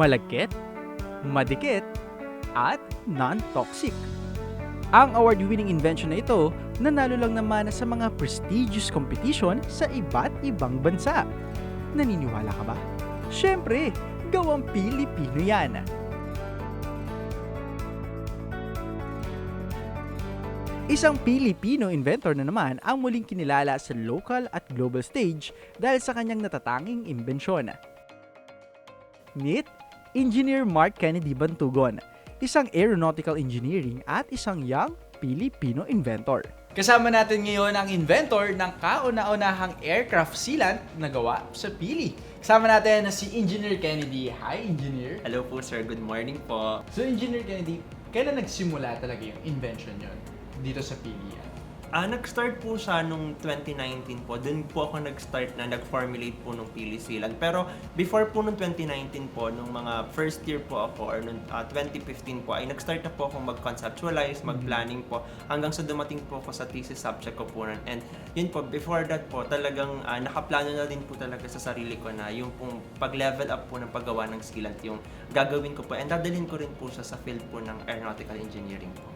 malagkit, madikit, at non-toxic. Ang award-winning invention na ito, nanalo lang naman sa mga prestigious competition sa iba't ibang bansa. Naniniwala ka ba? Siyempre, gawang Pilipino yan. Isang Pilipino inventor na naman ang muling kinilala sa local at global stage dahil sa kanyang natatanging imbensyon. Meet Engineer Mark Kennedy Bantugon, isang aeronautical engineering at isang young Filipino inventor. Kasama natin ngayon ang inventor ng kauna-unahang aircraft sealant na gawa sa Pili. Kasama natin na si Engineer Kennedy. Hi, Engineer. Hello po sir, good morning po. So, Engineer Kennedy, kailan nagsimula talaga yung invention yon dito sa Pili? Ah, nag-start po siya nung 2019 po. Doon po ako nag-start na nag-formulate po nung pili sealant. Pero before po nung 2019 po, nung mga first year po ako or nung ah, 2015 po, ay nag-start na po akong mag-conceptualize, mag-planning po hanggang sa dumating po ako sa thesis subject ko po nun. And yun po, before that po, talagang ah, nakaplano na din po talaga sa sarili ko na yung pong pag-level up po ng paggawa ng sealant yung gagawin ko po. And dadalhin ko rin po siya sa field po ng aeronautical engineering po.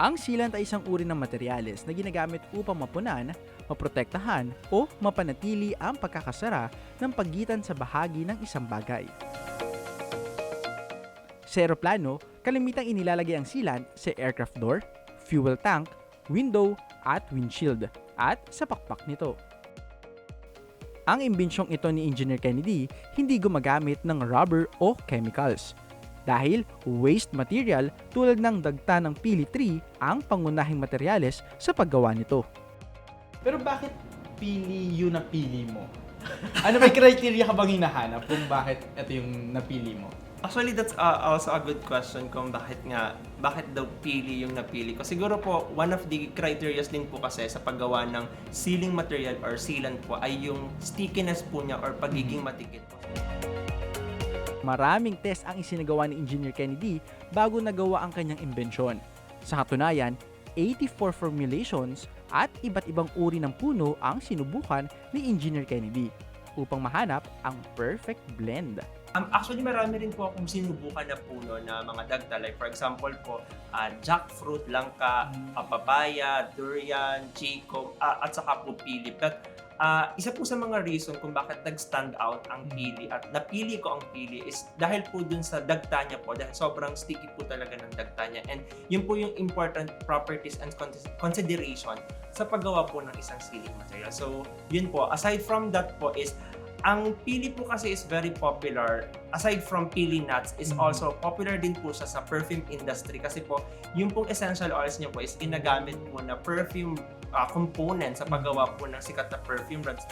Ang sealant ay isang uri ng materyales na ginagamit upang mapunan, maprotektahan o mapanatili ang pagkakasara ng pagitan sa bahagi ng isang bagay. Sa eroplano, kalimitang inilalagay ang sealant sa aircraft door, fuel tank, window at windshield at sa pakpak nito. Ang imbinsyong ito ni Engineer Kennedy hindi gumagamit ng rubber o chemicals dahil waste material tulad ng dagta ng pili tree ang pangunahing materyales sa paggawa nito. Pero bakit pili yun na pili mo? ano may criteria ka bang hinahanap kung bakit ito yung napili mo? Actually, that's uh, also a good question kung bakit nga, bakit daw pili yung napili ko. Siguro po, one of the criterias din po kasi sa paggawa ng sealing material or sealant po ay yung stickiness po niya or pagiging matikit po. Maraming test ang isinagawa ni Engineer Kennedy bago nagawa ang kanyang imbensyon. Sa katunayan, 84 formulations at iba't ibang uri ng puno ang sinubukan ni Engineer Kennedy upang mahanap ang perfect blend. Um, actually, marami rin po akong sinubukan na puno na mga dagta. Like for example po, uh, jackfruit, langka, uh, papaya, durian, chico, uh, at saka po pili. But uh, isa po sa mga reason kung bakit nag-stand out ang pili at napili ko ang pili is dahil po dun sa dagta niya po, dahil sobrang sticky po talaga ng dagta niya. And yun po yung important properties and con- consideration sa paggawa po ng isang sealing material. So, yun po. Aside from that po is ang pili po kasi is very popular aside from pili nuts is Mhm. also popular din po siya sa perfume industry kasi po yung pong essential oils niya po is ginagamit po na perfume uh, component sa paggawa po ng sikat na perfume brands.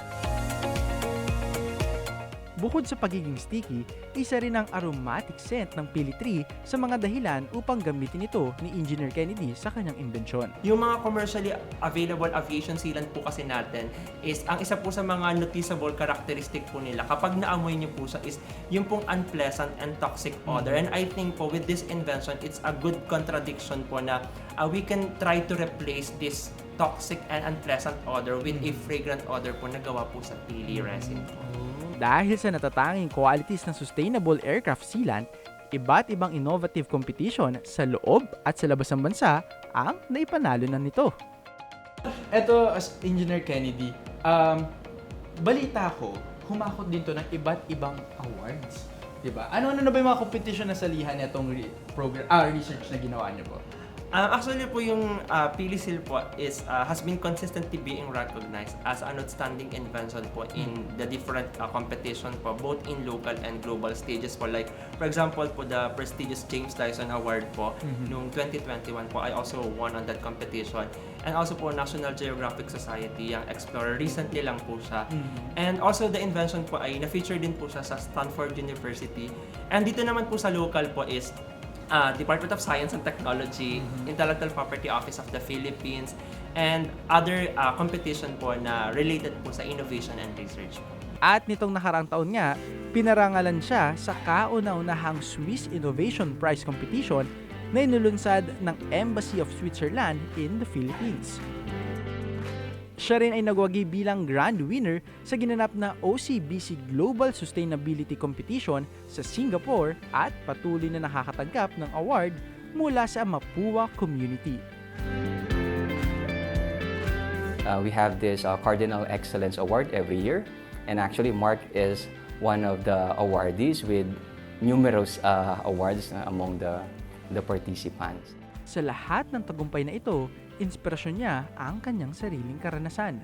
Bukod sa pagiging sticky, isa rin ang aromatic scent ng pili tree sa mga dahilan upang gamitin ito ni Engineer Kennedy sa kanyang imbensyon. Yung mga commercially available aviation sealant po kasi natin is ang isa po sa mga noticeable characteristic po nila kapag naamoy niyo po siya is yung pong unpleasant and toxic odor. And I think po with this invention, it's a good contradiction po na uh, we can try to replace this toxic and unpleasant odor with a fragrant odor po na gawa po sa pili resin po. Dahil sa natatanging qualities ng sustainable aircraft sealant, iba't ibang innovative competition sa loob at sa labas ng bansa ang naipanalo na nito. Ito, as Engineer Kennedy, um, balita ko, humakot din to ng iba't ibang awards. Diba? Ano-ano na ba yung mga competition na salihan nitong re- program, ah, research na ginawa niyo po? Um, actually po yung uh, PiliSil po is uh, has been consistently being recognized as an outstanding invention po in the different uh, competition po both in local and global stages po. Like for example po the prestigious James Dyson Award po Mhm. noong 2021 po I also won on that competition. And also po National Geographic Society yung Explorer recently lang po siya. And also the invention po ay na-feature din po siya sa Stanford University. And dito naman po sa local po is uh, Department of Science and Technology, Intellectual Property Office of the Philippines, and other uh, competition po na related po sa innovation and research. At nitong nakaraang taon nga, pinarangalan siya sa kauna-unahang Swiss Innovation Prize Competition na inulunsad ng Embassy of Switzerland in the Philippines. Siya rin ay nagwagi bilang grand winner sa ginanap na OCBC Global Sustainability Competition sa Singapore at patuloy na nakakatanggap ng award mula sa Mapua community. Uh, we have this uh, Cardinal Excellence Award every year, and actually Mark is one of the awardees with numerous uh, awards uh, among the the participants. Sa lahat ng tagumpay na ito, inspirasyon niya ang kanyang sariling karanasan.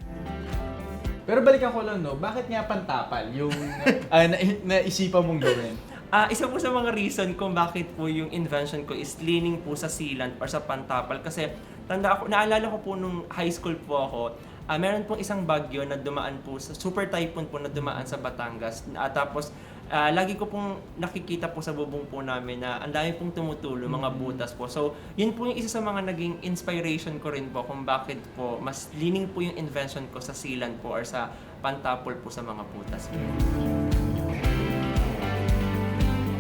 Pero balikan ko lang, no, bakit nga pantapal yung ah, na, naisipan mong gawin? Ah, isa po sa mga reason kung bakit po yung invention ko is leaning po sa sealant or sa pantapal kasi tanda ako, naalala ko po nung high school po ako, ah, meron pong isang bagyo na dumaan po sa super typhoon po na dumaan sa Batangas. Ah, tapos ah, lagi ko pong nakikita po sa bubong po namin na ang dami pong tumutulo, mga butas po. So, yun po yung isa sa mga naging inspiration ko rin po kung bakit po mas leaning po yung invention ko sa sealant po or sa pantapol po sa mga butas.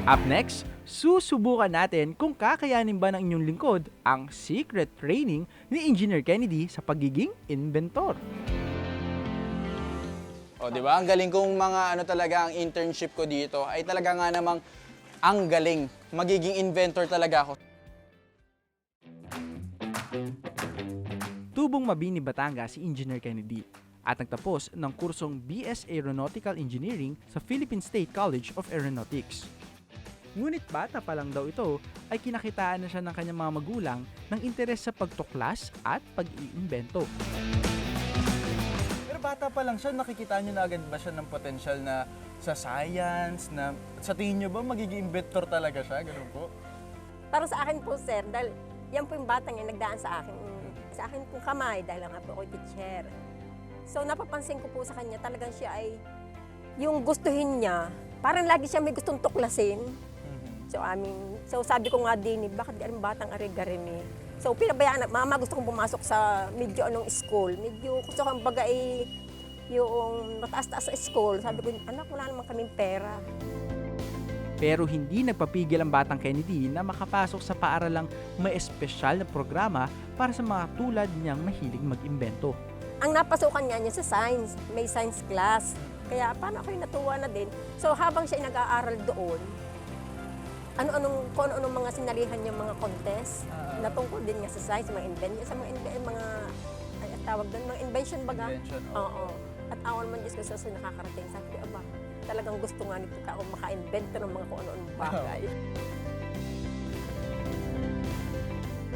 Up next, susubukan natin kung kakayanin ba ng inyong lingkod ang secret training ni Engineer Kennedy sa pagiging inventor. O, di ba? Ang galing kong mga ano talaga ang internship ko dito ay talaga nga namang ang galing. Magiging inventor talaga ako. Tubong Mabini, Batangas si Engineer Kennedy at nagtapos ng kursong BS Aeronautical Engineering sa Philippine State College of Aeronautics. Ngunit bata pa lang daw ito ay kinakitaan na siya ng kanyang mga magulang ng interes sa pagtuklas at pag-iimbento. Bata pa lang siya, nakikita niyo na agad ba siya ng potential na sa science, na sa tingin niyo ba magiging inventor talaga siya? Ganun po? Para sa akin po, sir, dahil yan po yung batang yung nagdaan sa akin, sa akin pong kamay, dahil nga po ako teacher. So, napapansin ko po sa kanya, talagang siya ay, yung gustuhin niya, parang lagi siya may gustong tuklasin. So, amin, so sabi ko nga din, eh, bakit galing batang ari-garin eh. So, pinabayaan na, mama gusto kong pumasok sa medyo anong school. Medyo gusto kong baga eh, yung mataas-taas sa school. Sabi ko, anak, wala naman kaming pera. Pero hindi nagpapigil ang batang Kennedy na makapasok sa paaralang may espesyal na programa para sa mga tulad niyang mahilig mag-imbento. ang napasukan niya niya sa science, may science class. Kaya paano ako'y natuwa na din. So habang siya ay nag-aaral doon, ano-anong, kung ano-anong mga sinalihan niya mga contest, na tungkol din nga sa science, mga invention, sa mga, inve- mga ay, tawag doon, mga invention baga. Invention, Oo. At awan man Diyos ko sa sa nakakarating. Sabi ko, aba, talagang gusto nga nito ka ako maka-invento ng mga kung ano-anong bagay.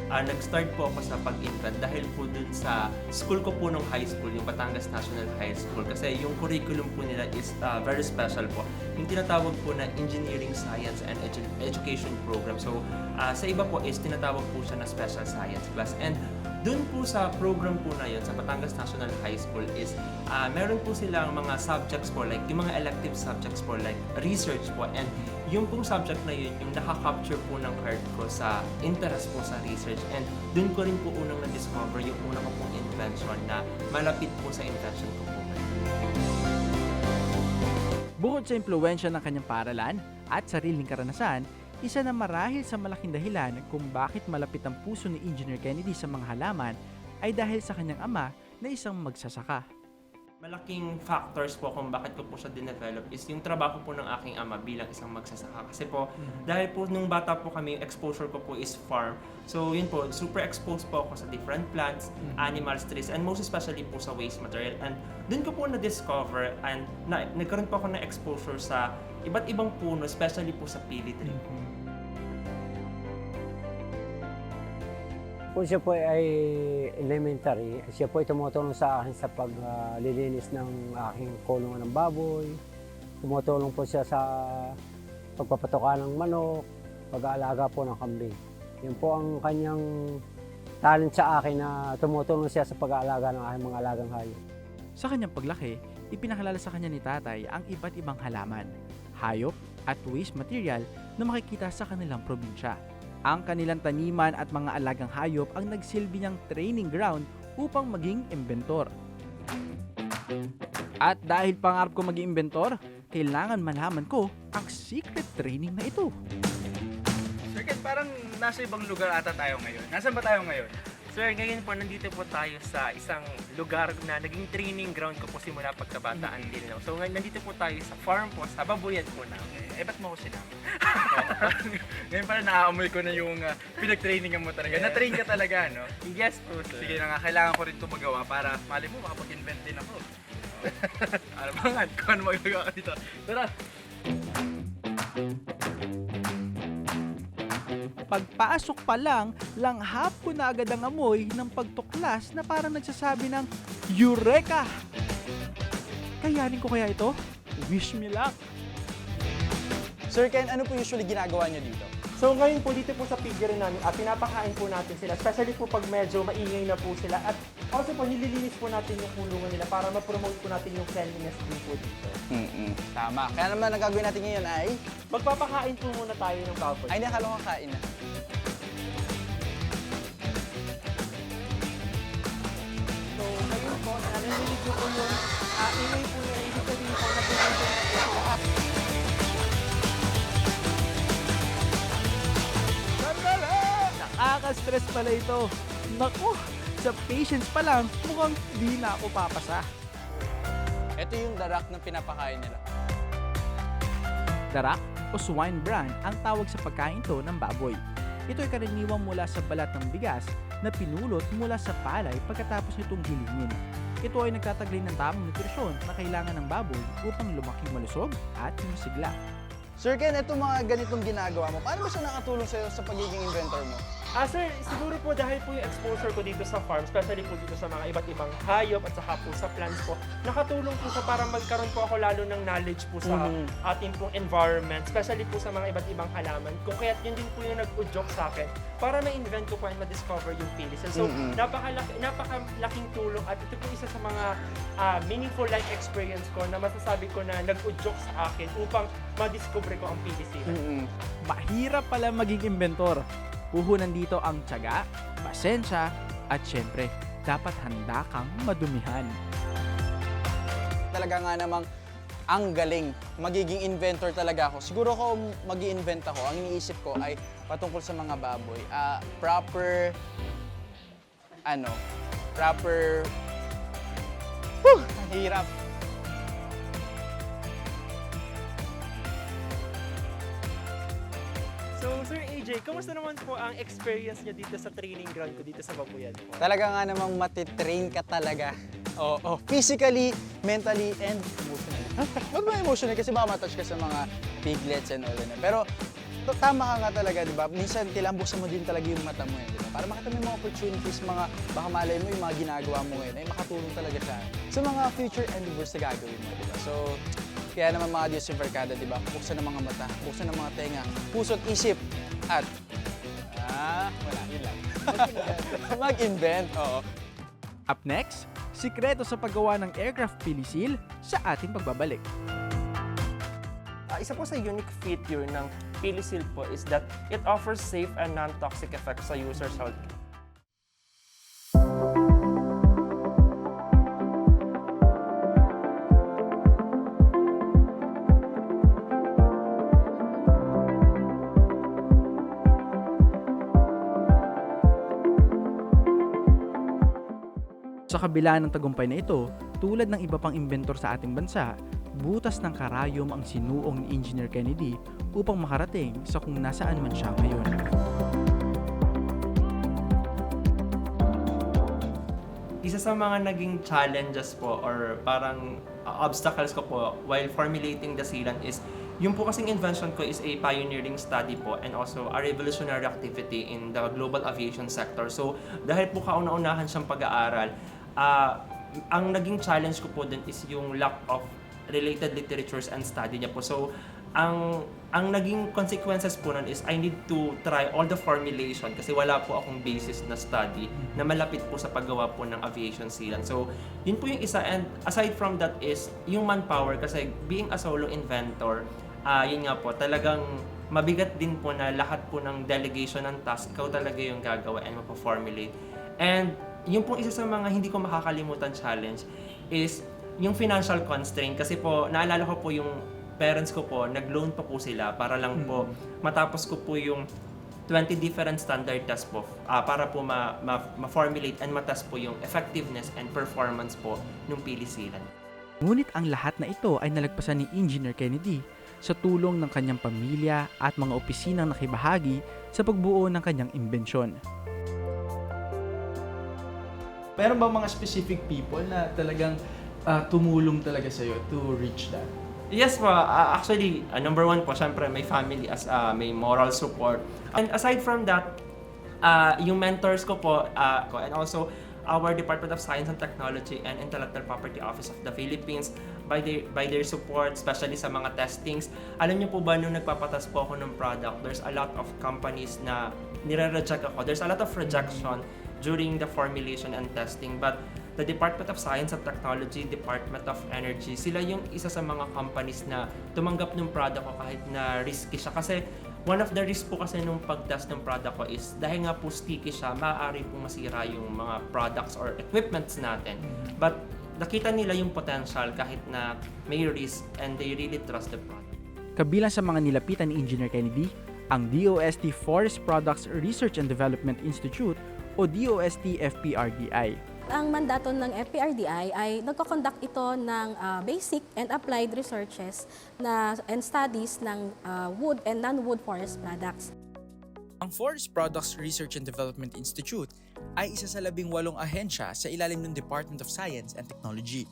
Ah, nag-start po ako sa pag-invent dahil po dun sa school ko po nung high school, yung Batangas National High School. Kasi yung curriculum po nila is ah, very special po. Yung tinatawag po na Engineering Science and Edu- Education Program. So, ah, sa iba po is tinatawag po siya na Special Science class. And dun po sa program po na yun, sa Batangas National High School is ah, meron po silang mga subjects po, like yung mga elective subjects po, like research po. And yung pong subject na yun, yung nakaka-capture po ng heart ko sa interest po sa research. And dun ko rin po unang na-discover yung una ko pong invention na malapit po sa invention ko po. Bukod sa impluensya ng kanyang paaralan at sariling karanasan, isa na marahil sa malaking dahilan kung bakit malapit ang puso ni Engineer Kennedy sa mga halaman ay dahil sa kanyang ama na isang magsasaka. Malaking factors po kung bakit ko po siya dinevelop is yung trabaho po ng aking ama bilang isang magsasaka. Kasi po, dahil po nung bata po kami, exposure ko po is farm. So yun po, super exposed po ako sa different plants, animals, trees, and most especially po sa waste material. And dun ko po na-discover and na, nagkaroon po ako ng exposure sa iba't ibang puno, especially po sa pili tree. Kung siya po ay elementary, siya po ay tumutulong sa akin sa paglilinis ng aking kulungan ng baboy. Tumutulong po siya sa pagpapatuka ng manok, pag-aalaga po ng kambing. Yun po ang kanyang talent sa akin na tumutulong siya sa pag-aalaga ng aking mga alagang hayop. Sa kanyang paglaki, ipinakalala sa kanya ni tatay ang iba't ibang halaman, hayop at waste material na makikita sa kanilang probinsya. Ang kanilang taniman at mga alagang hayop ang nagsilbi niyang training ground upang maging inventor. At dahil pangarap ko maging inventor, kailangan malaman ko ang secret training na ito. Sir Ken, parang nasa ibang lugar ata tayo ngayon. Nasaan ba tayo ngayon? Sir, ngayon po nandito po tayo sa isang lugar na naging training ground ko po simula pagkabataan till now. So ngayon nandito po tayo sa farm po, sa babuyan po namin. Eh, ba't mo ko sinama? Ngayon pala naaamoy ko na yung uh, pinag-trainingan mo talaga. Na-train ka talaga, no? Yes po, sir. Sige na nga, kailangan ko rin ito magawa para mali mo, makapag-invent din ako. ano ba nga, kung ano magagawa ka dito. Tara! Pagpasok pa lang, langhap ko na agad ang amoy ng pagtuklas na parang nagsasabi ng Eureka! Kayanin ko kaya ito? Wish me luck! Sir Ken, ano po usually ginagawa niyo dito? So ngayon po dito po sa piggery namin, at pinapakain po natin sila, especially po pag medyo maingay na po sila. At also po, nililinis po natin yung kulungan nila para ma-promote po natin yung cleanliness din po dito. Mm-mm. Tama. Kaya naman ang gagawin natin ngayon ay... Magpapakain po muna tayo ng baboy. Ay, nakala ko kain na. Ko po yung uh, ingay po ibig sabihin na. Nakaka-stress pala ito. Naku, sa patience pa lang, mukhang di na ako papasa. Ito yung darak ng pinapakain nila. Darak o swine bran ang tawag sa pagkain to ng baboy. Ito ay karaniwang mula sa balat ng bigas na pinulot mula sa palay pagkatapos nitong hilingin. Ito ay nagtataglay ng tamang nutrisyon na kailangan ng baboy upang lumaking malusog at masigla. Sir Ken, ito mga ganitong ginagawa mo, paano ba siya nakatulong sa'yo sa pagiging inventor mo? Ah, sir, siguro po dahil po yung exposure ko dito sa farm, especially po dito sa mga iba't ibang hayop at saka po sa plants po, nakatulong po sa para magkaroon po ako lalo ng knowledge po sa Mhm. ating pong environment, especially po sa mga iba't ibang halaman. Kung kaya yun din po yung nag-udyok sa akin para ma-invent ko po and ma-discover yung pilicin. So, Mhm. napakalaki, napakalaking tulong at ito po isa sa mga ah, meaningful life experience ko na masasabi ko na nag-udyok sa akin upang ma-discover ko ang pilicin. Mm-mm. Mahirap pala maging inventor. Puhunan dito ang tiyaga, pasensya, at syempre, dapat handa kang madumihan. Talaga nga namang ang galing. Magiging inventor talaga ako. Siguro ko mag invent ako, ang iniisip ko ay patungkol sa mga baboy. Ah, proper, ano, proper, Whew! Hirap. Sir AJ, kamusta naman po ang experience niyo dito sa training ground ko dito sa Babuyan po? Talaga nga namang matitrain ka talaga. Oo, physically, mentally, and emotionally. Huwag mo emotionally kasi baka matouch ka sa mga piglets and all that. Pero to- tama ka nga talaga, di ba? Minsan kailangan buksan mo din talaga yung mata mo, eh, di ba? Para makita mo yung mga opportunities, mga, baka malay mo yung mga ginagawa mo ngayon, ay makatulong talaga siya sa mga future endeavors na gagawin mo, di ba? So, kaya naman mga Diyos yung Barkada, di ba? Buksan ng mga mata, buksan ng mga tenga, puso't isip, at Ah, wala, yun lang. Mag-invent, oo. Up next, sikreto sa paggawa ng aircraft pilisil sa ating pagbabalik. Ah, isa po sa unique feature ng Pilisil po is that it offers safe and non-toxic effects sa user's health. Sa kabila ng tagumpay na ito, tulad ng iba pang inventor sa ating bansa, butas ng karayom ang sinuong ni Engineer Kennedy upang makarating sa kung nasaan man siya ngayon. Isa sa mga naging challenges po or parang uh, obstacles ko po while formulating the sealant is yung po kasing invention ko is a pioneering study po and also a revolutionary activity in the global aviation sector. So dahil po kauna-unahan siyang pag-aaral, ah, ang naging challenge ko po din is yung lack of related literatures and study niya po. So ang ang naging consequences po nun is I need to try all the formulation kasi wala po akong basis na study na malapit po sa paggawa po ng aviation sealant. So, yun po yung isa. And aside from that is yung manpower kasi being a solo inventor, ah yun nga po, talagang mabigat din po na lahat po ng delegation ng task, ikaw talaga yung gagawa and mapaformulate. And yung pong isa sa mga hindi ko makakalimutan challenge is yung financial constraint kasi po naalala ko po yung parents ko po nag-loan pa po sila para lang po matapos ko po yung 20 different standard tests po ah, para po ma, ma, ma-formulate and matest po yung effectiveness and performance po ng pilisilan. Ngunit ang lahat na ito ay nalagpasan ni Engineer Kennedy sa tulong ng kanyang pamilya at mga opisinang nakibahagi sa pagbuo ng kanyang imbensyon. Meron ba mga specific people na talagang ah, tumulong talaga sa'yo to reach that? Yes po, ah, actually, ah, number one po, syempre may family as ah, may moral support. And aside from that, ah, yung mentors ko po, ah, ko, and also our Department of Science and Technology and Intellectual Property Office of the Philippines, by their, by their support, especially sa mga testings. Alam niyo po ba, nung nagpapatas po ako ng product, there's a lot of companies na nire-reject ako. There's a lot of rejection during the formulation and testing. But the Department of Science and Technology, Department of Energy, sila yung isa sa mga companies na tumanggap ng product ko kahit na risky siya. Kasi one of the risk po kasi nung pag-test ng product ko is dahil nga po sticky siya, maaari po masira yung mga products or equipments natin. But nakita nila yung potential kahit na may risk and they really trust the product. Kabilang sa mga nilapitan ni Engineer Kennedy, ang DOST Forest Products Research and Development Institute o DOST FPRDI. Ang mandato ng FPRDI ay nagko-conduct ito ng ah, basic and applied researches na and studies ng ah, wood and non-wood forest products. Ang Forest Products Research and Development Institute ay isa sa labing walong ahensya sa ilalim ng Department of Science and Technology.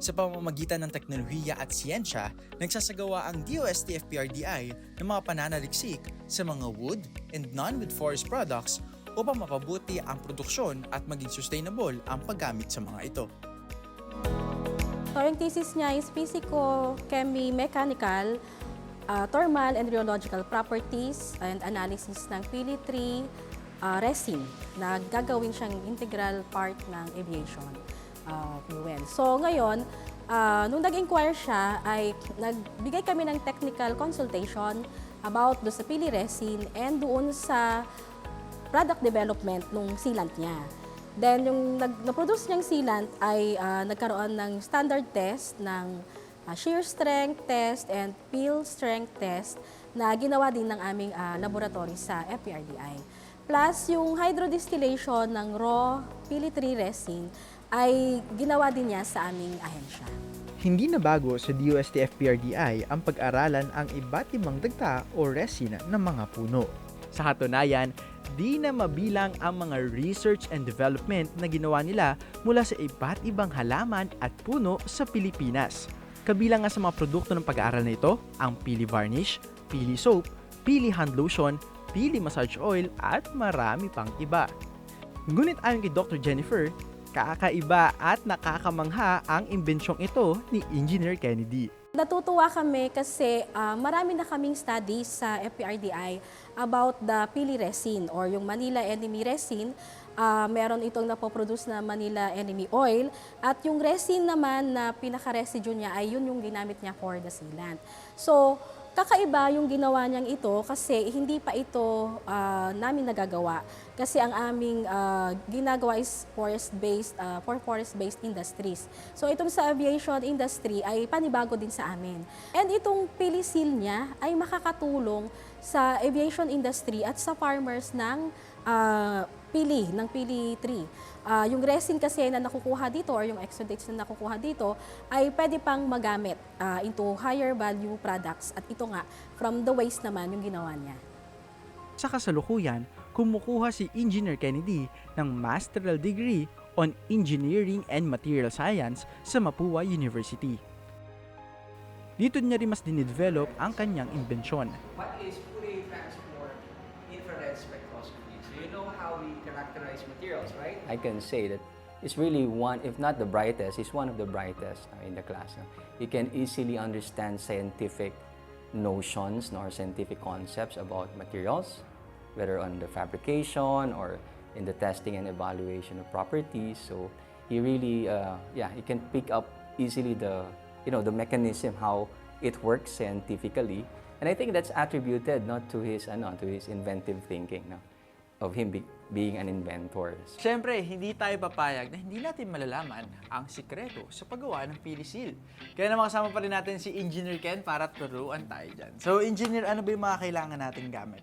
Sa pamamagitan ng teknolohiya at siyensya, nagsasagawa ang DOST-FPRDI ng mga pananaliksik sa mga wood and non-wood forest products upang mapabuti ang produksyon at maging sustainable ang paggamit sa mga ito. Yung thesis niya is physico, chemi, mechanical, ah, thermal and rheological properties and analysis ng pili-3 ah, resin na gagawin siyang integral part ng aviation ah, fuel. So ngayon, ah, nung nag-inquire siya, ay nagbigay kami ng technical consultation about do sa pili resin and doon sa product development nung sealant niya. Then, yung nag- na-produce niyang sealant ay ah, nagkaroon ng standard test ng ah, shear strength test and peel strength test na ginawa din ng aming ah, laboratory sa FPRDI. Plus, yung hydrodistillation ng raw pili-3 resin ay ginawa din niya sa aming ahensya. Hindi na bago sa DOST FPRDI ang pag-aralan ang iba't ibang dagta o resin ng mga puno. Sa katunayan, di na mabilang ang mga research and development na ginawa nila mula sa iba't ibang halaman at puno sa Pilipinas. Kabilang nga sa mga produkto ng pag-aaral na ito, ang Pili Varnish, Pili Soap, Pili Hand Lotion, Pili Massage Oil at marami pang iba. Ngunit ayon kay Dr. Jennifer, kakaiba at nakakamangha ang imbensyong ito ni Engineer Kennedy. Natutuwa kami kasi ah, marami na kaming studies sa FPRDI about the pili resin or yung Manila enemy resin. Ah, meron itong napoproduce na Manila enemy oil at yung resin naman na pinaka-residue niya ay yun yung ginamit niya for the sealant. So, kakaiba yung ginawa niyang ito kasi hindi pa ito ah, namin nagagawa. Kasi ang aming ah, ginagawa is forest-based, ah, for forest-based industries. So itong sa aviation industry ay panibago din sa amin. And itong pilisil niya ay makakatulong sa aviation industry at sa farmers ng ah, pili, ng pili 3. Ah, yung resin kasi na nakukuha dito or yung exudates na nakukuha dito ay pwede pang magamit ah, into higher value products at ito nga from the waste naman yung ginawa niya. Sa kasalukuyan, kumukuha si Engineer Kennedy ng masteral degree on Engineering and Material Science sa Mapua University. Dito niya rin mas dinidevelop ang kanyang imbensyon. What is Fourier transform infrared spectroscopy? So you know how we characterize materials, right? I can say that it's really one, if not the brightest, it's one of the brightest uh, in the class. no. You can easily understand scientific notions no, or scientific concepts about materials, whether on the fabrication or in the testing and evaluation of properties. So he really, uh, yeah, he can pick up easily the, you know, the mechanism how it works scientifically. And I think that's attributed not to his, ano, to his inventive thinking, no, of him be, being an inventor. Siyempre, hindi tayo papayag na hindi natin malalaman ang sikreto sa paggawa ng pilisil. Kaya naman kasama pa rin natin si Engineer Ken para turuan tayo dyan. So, Engineer, ano ba yung mga kailangan nating gamit?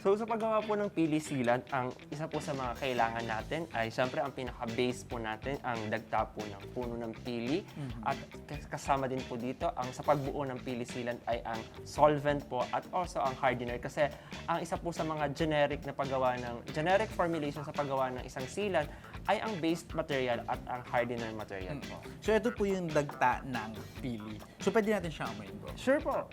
So sa paggawa po ng pili sealant, ang isa po sa mga kailangan natin ay syempre ang pinaka-base po natin ang dagta po ng puno ng pili at kas- kasama din po dito ang sa pagbuo ng pili sealant ay ang solvent po at also ang hardener kasi ang isa po sa mga generic na paggawa ng generic formulation sa paggawa ng isang sealant ay ang based material at ang hardener material po. So ito po yung dagta ng pili. So pwede natin siyang amoyin bro. Sure po.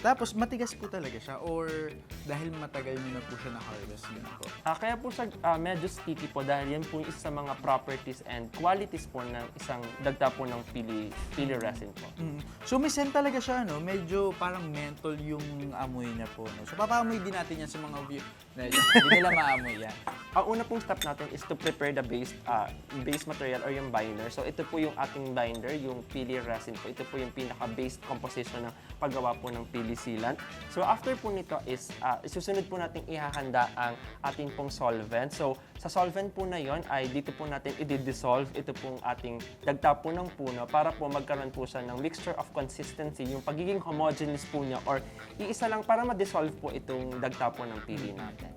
Tapos matigas po talaga siya or dahil matagal nyo na po siya na-harvest yun po. Ah, kaya po siya ah, medyo sticky po dahil yan po yung isa sa mga properties and qualities po ng isang dagta po ng pili, pili resin po. Mm. So may scent talaga siya, no? Medyo parang menthol yung amoy niya po, no? So papaamoy din natin yan sa mga view. Na, hindi nila maamoy yan. Ang una pong step natin is to prepare the base ah, base material or yung binder. So ito po yung ating binder, yung pili resin po. Ito po yung pinaka-base composition ng paggawa po ng pili sealant. So after po nito is ah, susunod po natin ihahanda ang ating pong solvent. So sa solvent po na yon ay dito po natin i-dissolve ito pong ating dagta po ng puno para po magkaroon po siya ng mixture of consistency, yung pagiging homogeneous po niya or iisa lang para ma-dissolve po itong dagta po ng pili natin.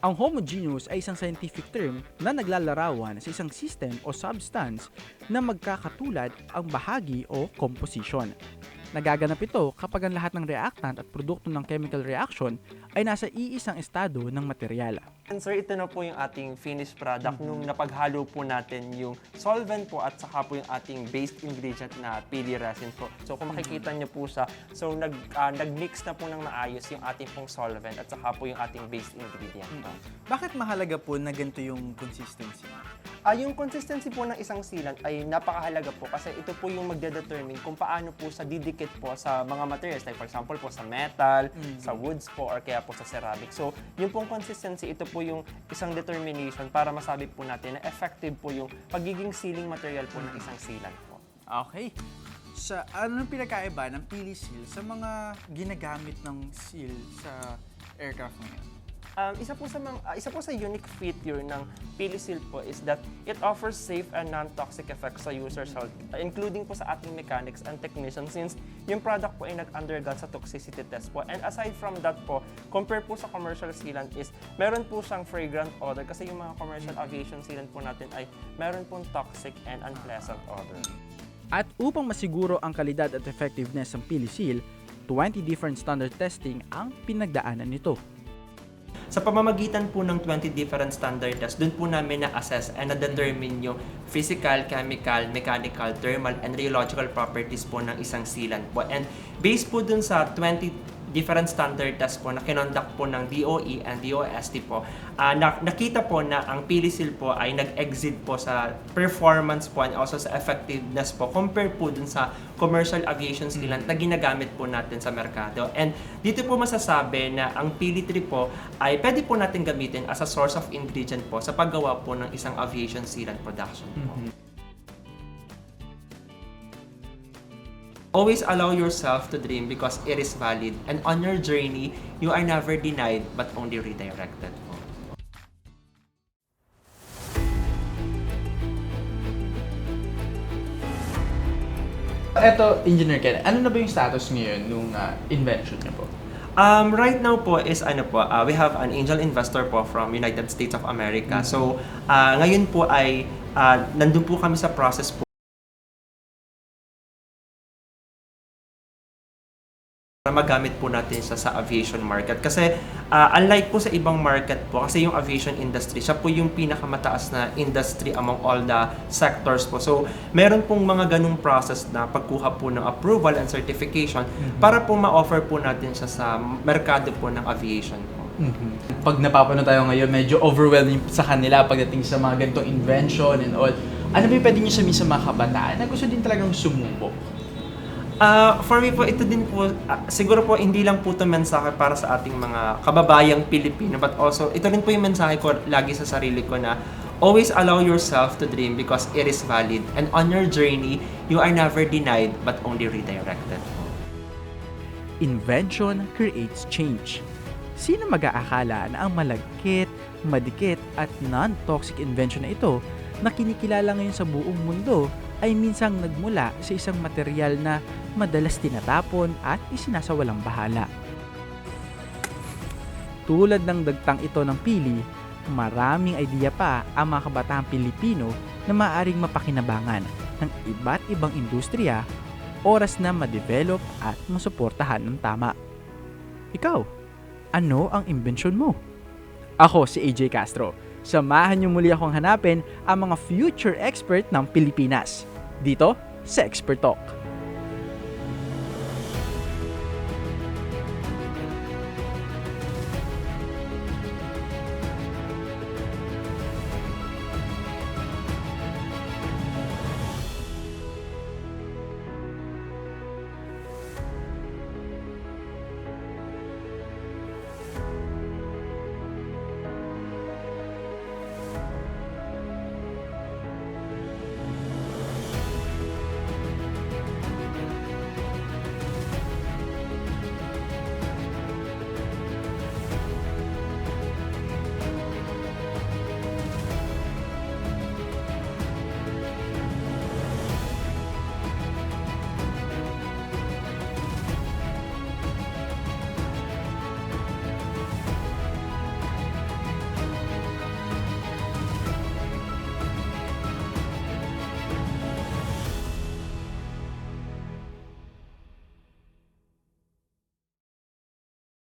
Ang homogeneous ay isang scientific term na naglalarawan sa isang system o substance na magkakatulad ang bahagi o composition. Nagaganap ito kapag ang lahat ng reactant at produkto ng chemical reaction ay nasa iisang estado ng material. And sir, ito na po yung ating finished product nung napaghalo po natin yung solvent po at saka po yung ating base ingredient na pili resin po. So kung makikita niyo po siya, so nag, ah, nag-mix na po ng maayos yung ating pong solvent at saka po yung ating base ingredient. po. Bakit mahalaga po na ganito yung consistency? Ah, yung consistency po ng isang sealant ay napakahalaga po kasi ito po yung magde-determine kung paano po sa didikit po sa mga materials like for example po sa metal, sa woods po or kaya po sa ceramic. So, yung pong consistency ito po yung isang determination para masabi po natin na effective po yung pagiging sealing material po ng isang sealant po. Okay. Sa ano pinakaiba ng pili seal sa mga ginagamit ng seal sa aircraft ngayon? Um, isa po sa mga, ah, isa po sa unique feature ng PiliSeal po is that it offers safe and non-toxic effects sa user's health, uh, including po sa ating mechanics and technicians since yung product po ay nag-undergo sa toxicity test po. And aside from that po, compare po sa commercial sealant is meron po siyang fragrant odor kasi yung mga commercial aviation sealant po natin ay meron pong toxic and unpleasant odor. At upang masiguro ang kalidad at effectiveness ng PiliSeal, 20 different standard testing ang pinagdaanan nito. Sa pamamagitan po ng 20 different standard tests, dun po namin na-assess and na-determine yung physical, chemical, mechanical, thermal, and rheological properties po ng isang sealant po. And based po dun sa 20 different standard tests po na kinonduct po ng DOE and DOST po, ah, na- nakita po na ang PiliSeal po ay nag-exceed po sa performance po and also sa effectiveness po compared po dun sa commercial aviation sealant na ginagamit po natin sa merkado. And dito po masasabi na ang Pili-3 po ay pwede po natin gamitin as a source of ingredient po sa paggawa po ng isang aviation sealant production po. Always allow yourself to dream because it is valid and on your journey, you are never denied but only redirected. Eto, Engineer Ken, ano na ba yung status ngayon nung ah, invention niyo po? Um, right now po is ano po, uh, we have an angel investor po from United States of America. So, uh, ngayon po ay uh, nandun po kami sa process po na magamit po natin siya sa aviation market. Kasi ah, unlike po sa ibang market po, kasi yung aviation industry, siya po yung pinakamataas na industry among all the sectors po. So, meron pong mga ganung process na pagkuha po ng approval and certification para po ma-offer po natin siya sa merkado po ng aviation po. Pag napapanood tayo ngayon, medyo overwhelming sa kanila pagdating sa mga ganitong invention and all. Ano ba yung pwede sabihin sa mga kabataan na gusto din talagang sumubok? Ah, for me po, ito din po, ah, siguro po hindi lang po ito mensahe para sa ating mga kababayang Pilipino, but also, ito rin po yung mensahe ko lagi sa sarili ko na always allow yourself to dream because it is valid. And on your journey, you are never denied but only redirected. Invention creates change. Sino mag-aakala na ang malagkit, madikit at non-toxic invention na ito na kinikilala ngayon sa buong mundo ay minsang nagmula sa isang material na madalas tinatapon at isinasawalang bahala. tulad ng dagtang ito ng pili, maraming idea pa ang mga kabatahang Pilipino na maaaring mapakinabangan ng iba't ibang industriya oras na ma-develop at masuportahan ng tama. Ikaw, ano ang imbensyon mo? Ako si AJ Castro. Samahan niyo muli akong hanapin ang mga future expert ng Pilipinas. Dito sa Expert Talk.